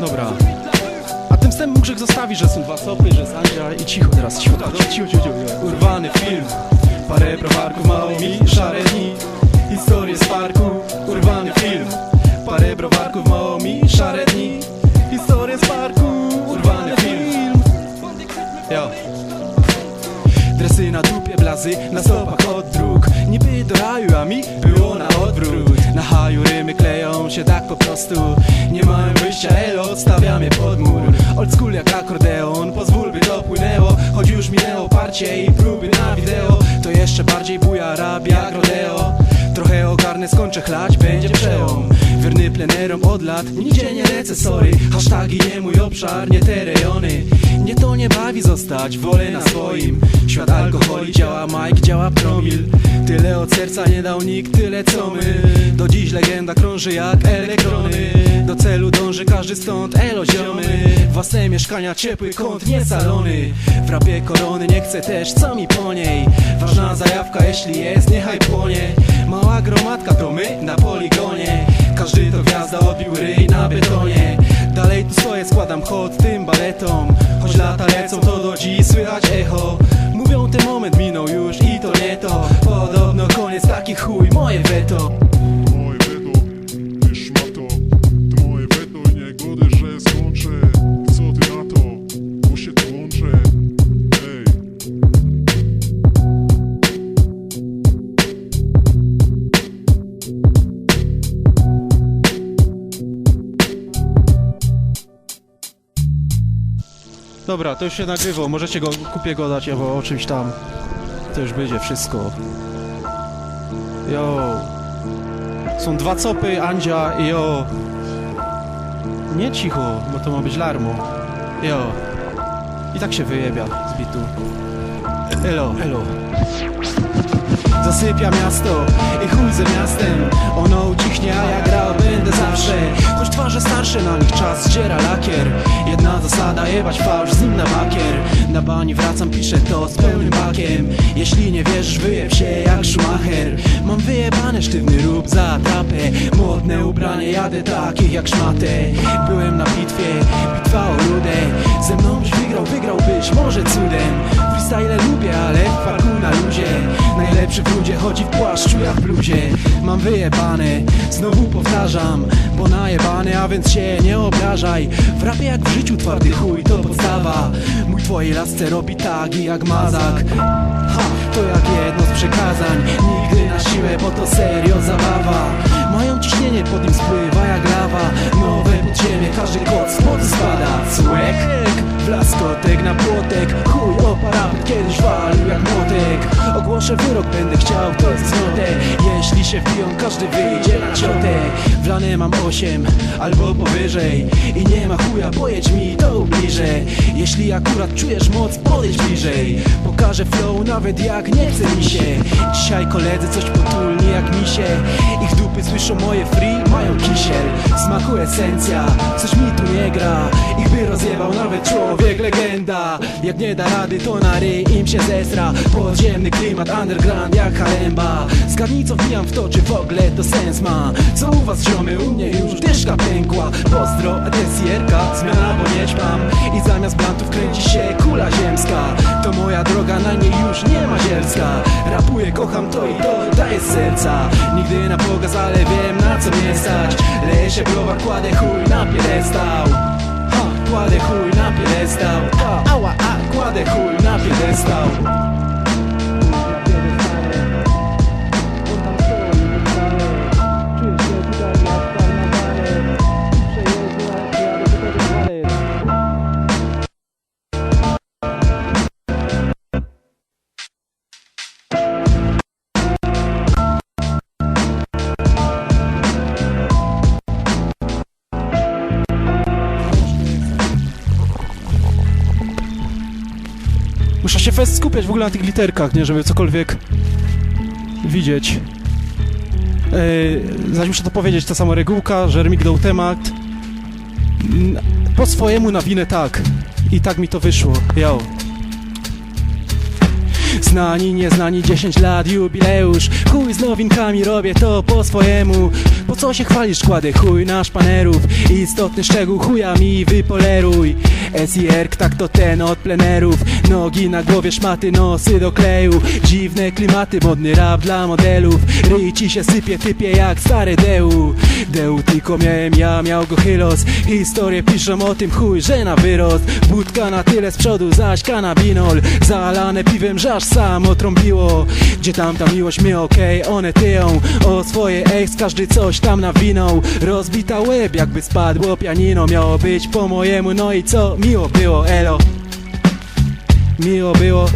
Dobra. A tym wstępem mógł zostawić, że są dwa copy, że jest Andzia i cicho teraz, cicho, cicho, cicho, cicho, cicho. Urwany film, parę browarków, mało mi, szare dni, Dresy na dupie, blazy na stopach od dróg. Niby do raju, a mi było na odwrót. Na haju rymy kleją się tak po prostu. Nie mamy wyjścia, elo, odstawiam je pod mur. Old school jak akordeon, pozwól by to płynęło. Choć już minęło parcie i próby na wideo To jeszcze bardziej buja rap jak rodeo Trochę ogarnę, skończę chlać, będzie przełom Wierny plenerom od lat, nigdzie nie lecę, sorry. Hasztagi nie mój obszar, nie te rejony. Mnie to nie bawi zostać, wolę na swoim. Świat alkoholi, działa Mike, działa promil. Tyle od serca nie dał nikt, tyle co my. Do dziś legenda krąży jak elektrony. Do celu dąży każdy stąd, elo ziomy. Własne mieszkania, ciepły kąt, nie salony. W rapie korony, nie chcę też, co mi po niej. Ważna zajawka, jeśli jest, niechaj płonie Mała gromadka to my na poligonie. Każdy to gwiazda odbił ryj na betonie. Dalej tu swoje składam hod tym baletom. Choć lata lecą to do dziś słychać echo. Mówią ten moment minął już i to nie to. Podobno koniec taki chuj moje weto Dobra, to już się nagrywał, możecie go, kupię go dać albo o czymś tam. To już będzie wszystko. Yo Są dwa copy, Andzia i yo Nie cicho, bo to ma być larmo. Yo I tak się wyjebia z bitu. Elo, elo Zasypia miasto i chuj ze miastem. Ono ucichnie, a ja grał będę zawsze. Choć twarze starsze na nich czas zdziera lakier. Jedna zasada, jebać fałsz z nim na bakier. Na bani wracam, piszę to z pełnym bakiem. Jeśli nie wierzysz, wyjeb się jak Schumacher. Mam wyjebane sztywny rób za atrapę Modne ubranie, jadę takich jak szmatę. Byłem na bitwie, bitwa o rudę. Ze mną byś wygrał, wygrałbyś może cudem Freestyle lubię, ale w parku na luzie Najlepszy w ludzie chodzi w płaszczu jak w bluzie. Mam wyjebane, znowu powtarzam Bo najebany, a więc się nie obrażaj. W rapie jak w życiu twardy chuj to podstawa. Mój twojej lasce robi tagi jak mazak. Ha, to jak jedno z przekazań. Nigdy na siłę, bo to serio zabawa. Mają ciśnienie, pod nim spływa jak lawa. Nowe podziemie, każdy kot spod spada. Cłek, blaskotek na płotek Ogłoszę wyrok, będę chciał, to jest cnotę. Jeśli się wbiją, każdy wyjdzie na ciotę. Wlane mam osiem, albo powyżej. I nie ma chuja, pojedź mi to ubliżę Jeśli akurat czujesz moc, podejdź bliżej. Pokażę flow, nawet jak nie chce mi się. Dzisiaj koledzy coś potulni jak misie. Ich dupy słyszą moje free, mają kisiel. Smaku esencja, coś mi tu nie gra. Ich by legenda. Jak nie da rady, to na ryj im się zesra. Podziemny klimat, underground jak haremba. Zgadnij co wbijam w to, czy w ogóle to sens ma. Co u was ziomy, u mnie już dyszka pękła. Pozdro, desjerka, zmiana, bo nie ćpam. I zamiast blantów kręci się kula ziemska. To moja droga, na niej już nie ma zielska. Rapuję, kocham to i to, daję serca. Nigdy na pokaz, ale wiem na co mnie stać. Leję się browar, kładę chuj na piedestał kładę chuj na piedestał ała, fest skupiać w ogóle na tych literkach, nie, żeby cokolwiek widzieć. Yy, zaś muszę to powiedzieć, ta sama regułka, że Remik dał temat. Po swojemu nawinę tak. I tak mi to wyszło. Yo. Znani, nieznani, 10 lat, jubileusz Chuj z nowinkami, robię to po swojemu Po co się chwalisz, kładę chuj na szpanerów Istotny szczegół chuja mi wypoleruj SIR, tak to ten od plenerów Nogi na głowie, szmaty, nosy do kleju. Dziwne klimaty, modny rap dla modelów. Ryj ci się sypie, typie jak stary Deu. Deu tylko miałem ja, miał go chylos. Historie piszą o tym chuj, że na wyrost. Budka na tyle z przodu, zaś kanabinol. Zalane piwem, że aż sam otrąbiło Gdzie tam ta miłość mnie okej, one tyją. O swoje ex, każdy coś tam nawinął. Rozbita łeb, jakby spadło pianino. Miało być po mojemu, no i co? Miło było, elo mio było